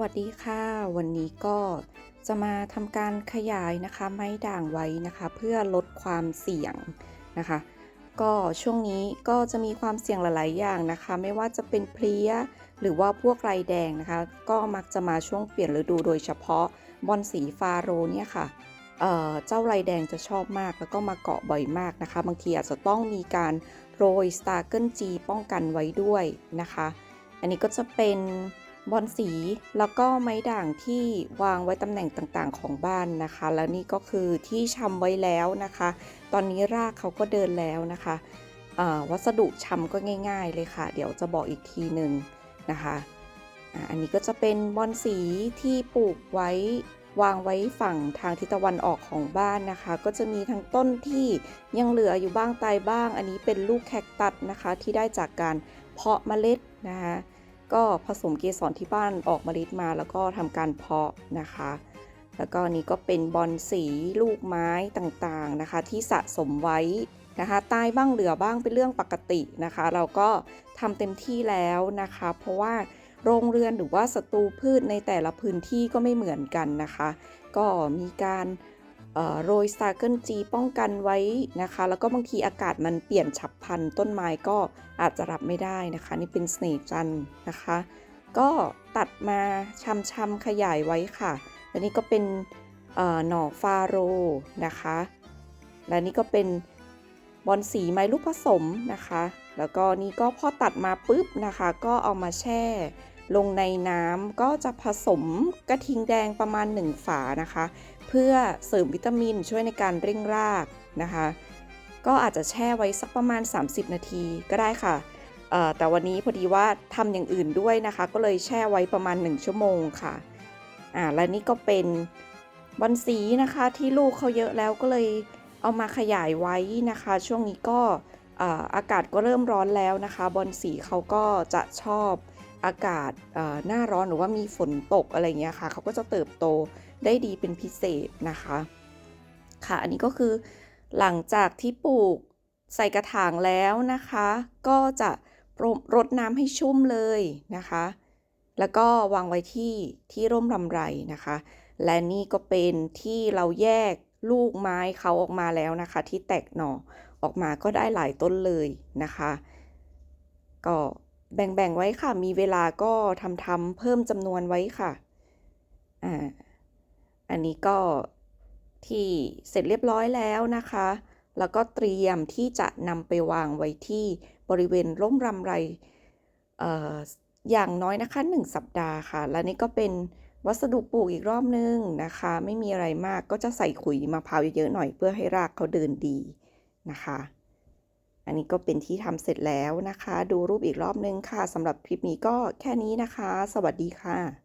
วัสดีค่ะ วันนี้ก็จะมาทำการขยายนะคะไม้ด่างไว้นะคะ เพื่อลดความเสี่ยงนะคะ ก็ช่วงนี้ก็จะมีความเสี่ยงหลาย ๆ อย่างนะคะ ไม่ว่าจะเป็นเพลี้ยหรือว่าพวกไรแดงนะคะ ก็มักจะมาช่วงเปลี่ยนฤดูโดยเฉพาะบอลสีฟาโรเนี่ยค่ะเเจ้าไรแดงจะชอบมากแล้วก็มาเกาะบ่อยมากนะคะ บางทีอาจจะต้องมีการโรยสตาร์เกิลจีป้องกันไว้ด้วยนะคะ อันนี้ก็จะเป็น บอลสีแล้วก็ไม้ด่างที่วางไว้ตำแหน่งต่างๆ ของบ้านนะคะ แล้วนี่ก็คือที่ชำไว้แล้วนะคะ ตอนนี้รากเขาก็เดินแล้วนะคะอ่าวัสดุชำก็ง่าย ๆ เลยค่ะ เดี๋ยวจะบอกอีกทีหนึ่งนะคะอ่าอันนี้ก็จะเป็นบอลสีที่ปลูกไว้วางไว้ฝั่งทางทิศตะวันออกของบ้านนะคะ ก็จะมีทั้งต้นที่ยังเหลืออยู่บ้างตายบ้าง อันนี้เป็นลูกแคคตัสนะคะที่ได้จากการเพาะเมล็ดนะคะ ก็ผสมเกสรที่บ้านออกเมล็ดมาแล้วก็ทำการเพาะนะคะ แล้วก็นี่ก็เป็นบอลสีลูกไม้ต่างๆนะคะ ที่สะสมไว้นะคะตายบ้างเหลือบ้างเป็นเรื่องปกตินะคะ เราก็ทำเต็มที่แล้วนะคะ เพราะว่าโรงเรือนหรือว่าศัตรูพืชในแต่ละพื้นที่ก็ไม่เหมือนกันนะคะ ก็มีการ โรยสตาร์เกิลจีป้องกันไว้นะคะ แล้วก็บางทีอากาศมันเปลี่ยนฉับพลันต้นไม้ก็อาจจะรับไม่ได้นะคะ นี่เป็นสเนกจันนะคะ ก็ตัดมาชำๆขยายไว้ค่ะและนี่ก็เป็นหน่อฟาโรนะคะ และนี่ก็เป็นบอลสีไม้ลูกผสมนะคะ แล้วก็นี่ก็พอตัดมาปุ๊บนะคะ ก็เอามาแช่ ลงในน้ำก็จะผสมกระทิงแดงประมาณ 1 ฝานะคะ เพื่อเสริมวิตามินช่วยในการเร่งรากนะคะ ก็อาจจะแช่ไว้สักประมาณ 30 นาทีก็ได้ค่ะ แต่วันนี้พอดีว่าทำอย่างอื่นด้วยนะคะ ก็เลยแช่ไว้ประมาณ 1 ชั่วโมงค่ะอ่าและนี่ก็เป็นบอลสีนะคะที่ลูกเขาเยอะแล้วก็เลยเอามาขยายไว้นะคะ ช่วงนี้ก็อาอากาศก็เริ่มร้อนแล้วนะคะ บอลสีเขาก็จะชอบ อากาศหน้าร้อนหรือว่ามีฝนตกอะไรเงี้ยค่ะ เขาก็จะเติบโตได้ดีเป็นพิเศษนะคะ ค่ะ อันนี้ก็คือหลังจากที่ปลูกใส่กระถางแล้วนะคะ ก็จะรดน้ำให้ชุ่มเลยนะคะ แล้วก็วางไว้ที่ที่ร่มรำไรนะคะ และนี่ก็เป็นที่เราแยกลูกไม้เขาออกมาแล้วนะคะ ที่แตกหน่อออกมาก็ได้หลายต้นเลยนะคะ ก็ แบ่งๆไว้ค่ะ มีเวลาก็ทำทำเพิ่มจำนวนไว้ค่ะอ่าอันนี้ก็ที่เสร็จเรียบร้อยแล้วนะคะ แล้วก็เตรียมที่จะนำไปวางไว้ที่บริเวณร่มรำไรเอ่ออย่างน้อยนะคะ 1 สัปดาห์ค่ะ และนี่ก็เป็นวัสดุปลูกอีกรอบนึงนะคะ ไม่มีอะไรมากก็จะใส่ขุยมะพร้าวเยอะๆหน่อยเพื่อให้รากเขาเดินดีนะคะ อันนี้ก็เป็นที่ทำเสร็จแล้วนะคะ ดูรูปอีกรอบนึงค่ะสำหรับคลิปนี้ก็แค่นี้นะคะ สวัสดีค่ะ